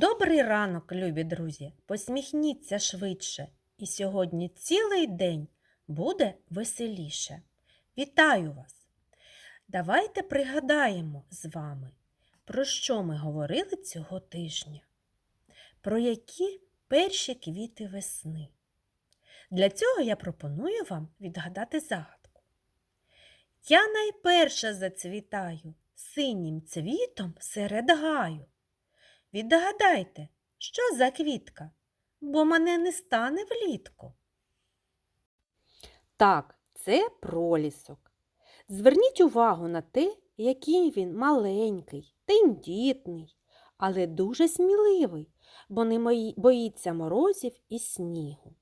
Добрий ранок, любі друзі! Посміхніться швидше, і сьогодні цілий день буде веселіше. Вітаю вас! Давайте пригадаємо з вами, про що ми говорили цього тижня, про які перші квіти весни. Для цього я пропоную вам відгадати загадку. Я найперша зацвітаю синім цвітом серед гаю. Відгадайте, що за квітка, бо мене не стане влітку. Так, це пролісок. Зверніть увагу на те, який він маленький, тендітний, але дуже сміливий, бо не боїться морозів і снігу.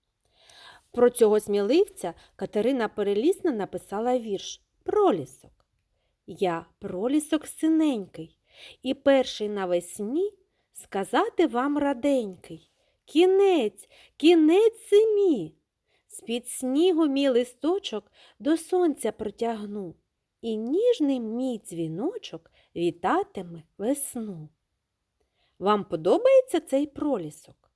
Про цього сміливця Катерина Перелісна написала вірш Пролісок. Я пролісок синенький, і перший навесні сказати вам раденький. Кінець, кінець зимі. З-під снігу мій листочок до сонця протягну, і ніжний мій дзвіночок вітатиме весну. Вам подобається цей пролісок?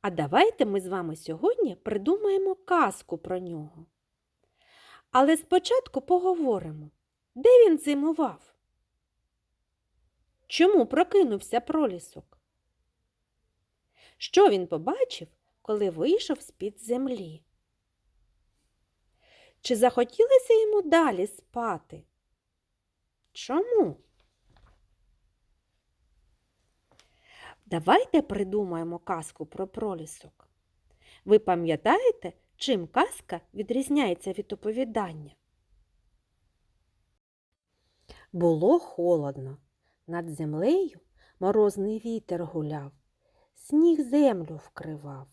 А давайте ми з вами сьогодні придумаємо казку про нього. Але спочатку поговоримо, де він зимував? Чому прокинувся пролісок? Що він побачив, коли вийшов з-під землі? Чи захотілося йому далі спати? Чому? Давайте придумаємо казку про пролісок. Ви пам'ятаєте, чим казка відрізняється від оповідання? Було холодно. Над землею морозний вітер гуляв, сніг землю вкривав,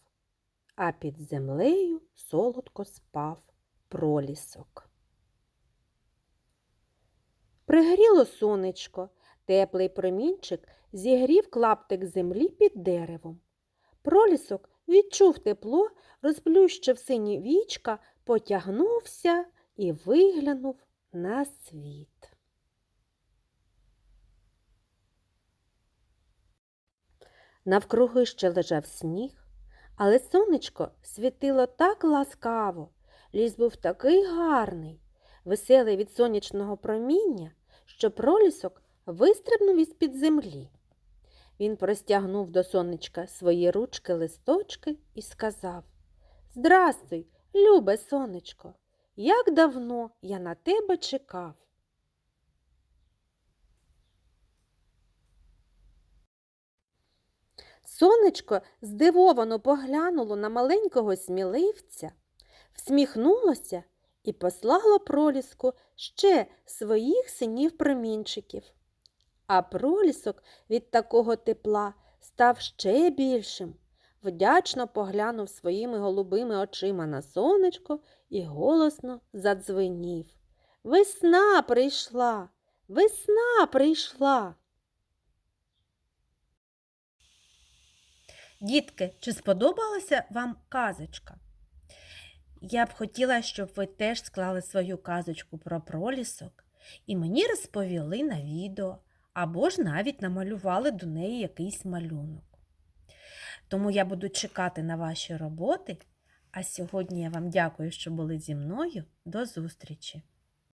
а під землею солодко спав пролісок. Пригріло сонечко, теплий промінчик зігрів клаптик землі під деревом. Пролісок відчув тепло, розплющив сині вічка, потягнувся і виглянув на світ. Навкруги ще лежав сніг, але сонечко світило так ласкаво, ліс був такий гарний, веселий від сонячного проміння, що пролісок вистрибнув із-під землі. Він простягнув до сонечка свої ручки листочки і сказав Здрастуй, любе сонечко, як давно я на тебе чекав. Сонечко здивовано поглянуло на маленького сміливця, всміхнулося і послало проліску ще своїх синів промінчиків. А пролісок від такого тепла став ще більшим, вдячно поглянув своїми голубими очима на сонечко і голосно задзвенів. Весна прийшла, весна прийшла. Дітки, чи сподобалася вам казочка? Я б хотіла, щоб ви теж склали свою казочку про пролісок і мені розповіли на відео або ж навіть намалювали до неї якийсь малюнок. Тому я буду чекати на ваші роботи. А сьогодні я вам дякую, що були зі мною. До зустрічі!